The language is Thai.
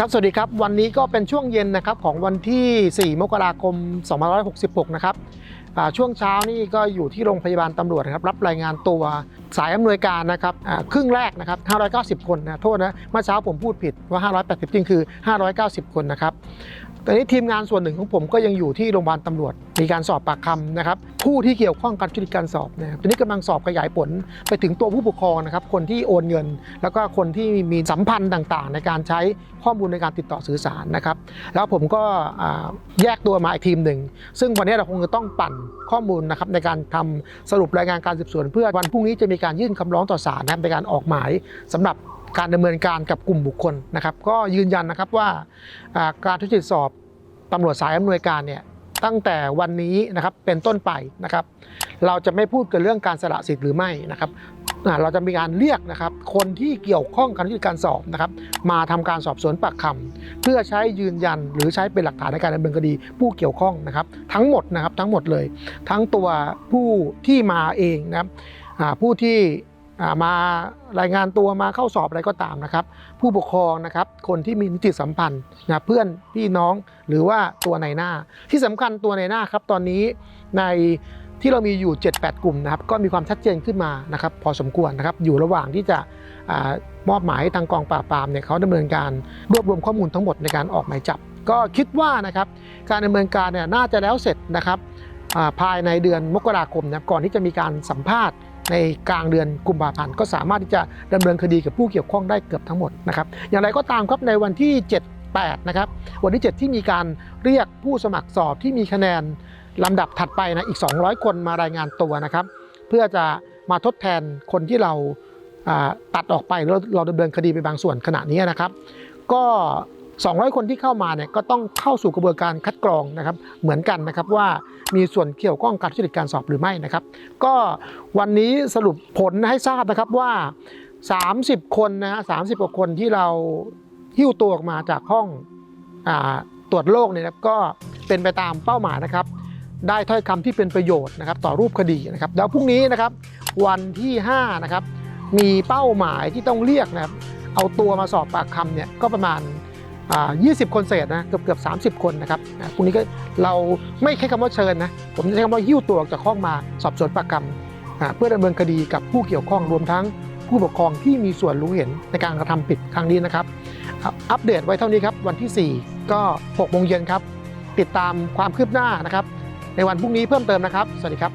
ครับ สวัสดีครับ วันนี้ก็เป็นช่วงเย็นนะครับของวันที่ 4 มกราคม 2566 นะครับช่วงเช้านี่ก็อยู่ที่โรงพยาบาลตำรวจครับรับรายงานตัวสายอำนวยการนะครับครึ่งแรกนะครับ 590 คนนะโทษนะเมื่อเช้าผมพูดผิดว่า 580 จริงคือ 590 คนนะครับตอนนี้ทีมงานส่วนหนึ่งของผมก็ยังอยู่ที่โรงพยาบาลตำรวจ มีการสอบปากคำนะครับ ผู้ที่เกี่ยวข้องกับชุดการสอบนะครับตอนนี้กำลังสอบขยายผลไปถึงตัวผู้ปกครองนะครับ คนที่โอนเงิน แล้วก็คนที่มีสัมพันธ์ต่างๆ ในการใช้ข้อมูลในการติดต่อสื่อสารนะครับ แล้วผมก็แยกตัวมาอีกทีมหนึ่ง ซึ่งวันนี้เราคงจะต้องปั่นข้อมูลนะครับในการทำสรุปรายงานการสืบสวน เพื่อวันพรุ่งนี้จะมีการยื่นคำร้องต่อศาลนะครับในการออกหมายสำหรับการดำเนินการกับกลุ่มบุคคลนะครับ ก็ยืนยันนะครับว่าการทุจริตสอบตำรวจสายอำนวยการเนี่ยตั้งแต่วันนี้นะครับเป็นต้นไปนะครับ เราจะไม่พูดกันเรื่องการสละสิทธิ์หรือไม่นะครับเราจะมีการเรียกนะครับ คนที่เกี่ยวข้องกับการสอบนะครับ มาทำการสอบสวนปากคำเพื่อใช้ยืนยันหรือใช้เป็นหลักฐานในการดำเนินคดี ผู้เกี่ยวข้องนะครับ ทั้งหมดนะครับทั้งหมดเลย ทั้งตัวผู้ที่มาเองนะครับ ผู้ที่มารายงานตัวมาเข้าสอบอะไรก็ตามนะครับ ผู้ปกครองนะครับคนที่มีนิติสัมพันธ์นะเพื่อนพี่น้องหรือว่าตัวในหน้า ที่สำคัญตัวในหน้าครับตอนนี้ในที่เรามีอยู่ 7-8 กลุ่มนะครับก็มีความชัดเจนขึ้นมานะครับพอสมควรนะครับอยู่ระหว่างที่จะมอบหมายทางกองปราบปรามเนี่ยเขาดำเนินการรวบรวมข้อมูลทั้งหมดในการออกหมายจับ ก็คิดว่านะครับการดำเนินการเนี่ยน่าจะแล้วเสร็จนะครับภายในเดือนมกราคมนะครับก่อนที่จะมีการสัมภาษณ์ ในกลางเดือนกุมภาพันธ์ก็สามารถที่จะดำเนินคดีกับผู้เกี่ยวข้องได้เกือบทั้งหมดนะครับอย่างไรก็ตามครับในวันที่ 7 8นะครับวันที่ 7 ที่มีการเรียกผู้สมัครสอบที่มีคะแนนลำดับถัดไปนะอีก 200 คนมารายงานตัวนะครับ เพื่อจะมาทดแทนคนที่เราอ่าตัดออกไปแล้วเราดำเนินคดีไปบางส่วนขณะนี้นะครับ ก็ 200 คนที่เข้ามาเนี่ยก็ต้องเข้าสู่กระบวนการคัดกรองนะครับเหมือนกันนะครับว่ามีส่วนเกี่ยวข้องกับทุจริตการสอบหรือไม่นะครับ ก็วันนี้สรุปผลให้ทราบนะครับว่า 30 คนนะฮะ30กว่าคนที่เราหิ้วตัวออกมาจากห้องอตรวจโรคเนี่ยนะก็เป็นไปตามเป้าหมายนะครับได้ถ้อยคำที่เป็นประโยชน์นะครับต่อรูปคดีนะครับแล้วพรุ่งนี้นะครับวันที่5นะครับมีเป้าหมายที่ต้องเรียกนะครับเอาตัวมาสอบปากคำเนี่ยก็ประมาณ 20 คนเศษนะเกือบเกือบ30 คนนะครับพรุ่งนี้ก็เราไม่ใช้คำว่าเชิญนะผมใช้คำว่าหิ้วตัวออกจากห้องมาสอบสวนปากคำเพื่อดำเนินคดีกับผู้เกี่ยวข้องรวมทั้งผู้ปกครองที่มีส่วนรู้เห็นในการกระทำผิดครั้งนี้นะครับ อัปเดตไว้เท่านี้ครับ วันที่ 4 ก็6โมงเย็นครับ ติดตามความคืบหน้านะครับ ในวันพรุ่งนี้เพิ่มเติมนะครับ สวัสดีครับ